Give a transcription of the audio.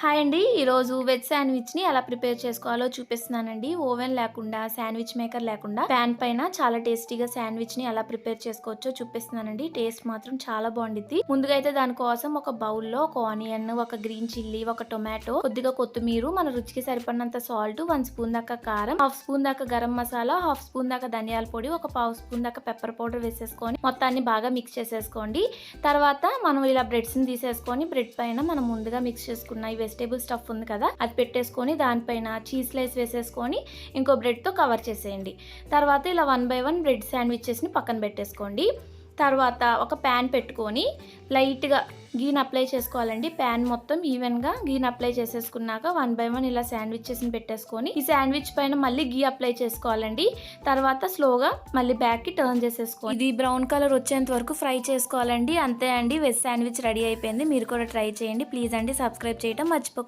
Hi అండి. ఈరోజు veg శాండ్విచ్ని ఎలా ప్రిపేర్ చేసుకోవాలో చూపిస్తున్నానండి. ఓవెన్ లేకుండా శాండ్విచ్ మేకర్ లేకుండా ప్యాన్ పైన చాలా టేస్టీగా శాండ్విచ్ని ఎలా ప్రిపేర్ చేసుకోవచ్చో చూపిస్తున్నానండి. టేస్ట్ మాత్రం చాలా బాగుండిద్ది. ముందుగా అయితే దానికోసం ఒక బౌల్లో ఒక ఆనియన్ ఒక గ్రీన్ చిల్లీ ఒక టొమాటో కొద్దిగా కొత్తిమీర మన రుచికి సరిపడినంత సాల్ట్ వన్ స్పూన్ దాకా కారం హాఫ్ స్పూన్ దాకా గరం మసాలా హాఫ్ స్పూన్ దాకా ధనియాల పొడి ఒక పావు స్పూన్ దాకా పెప్పర్ పౌడర్ వేసేసుకొని మొత్తాన్ని బాగా మిక్స్ చేసేసుకోండి. తర్వాత మనం ఇలా బ్రెడ్స్ని తీసేసుకొని బ్రెడ్ పైన మనం ముందుగా మిక్స్ చేసుకున్న వెజిటేబుల్ స్టఫ్ ఉంది కదా అది పెట్టేసుకొని దానిపైన చీజ్ స్లైస్ వేసేసుకొని ఇంకో బ్రెడ్తో కవర్ చేసేయండి. తర్వాత ఇలా వన్ బై వన్ బ్రెడ్ శాండ్విచెస్ని పక్కన పెట్టేసుకోండి. తర్వాత ఒక ప్యాన్ పెట్టుకొని లైట్గా గీని అప్లై చేసుకోవాలండి. ప్యాన్ మొత్తం ఈవెన్గా గీని అప్లై చేసేసుకున్నాక వన్ బై వన్ ఇలా శాండ్విచెస్ని పెట్టేసుకొని ఈ శాండ్విచ్ పైన మళ్ళీ గీ అప్లై చేసుకోవాలండి. తర్వాత స్లోగా మళ్ళీ బ్యాక్కి టర్న్ చేసేసుకోవాలి. ఇది బ్రౌన్ కలర్ వచ్చేంత వరకు ఫ్రై చేసుకోవాలండి. అంతే అండి వెజ్ శాండ్విచ్ రెడీ అయిపోయింది. మీరు కూడా ట్రై చేయండి. ప్లీజ్ అండి సబ్స్క్రైబ్ చేయడం మర్చిపో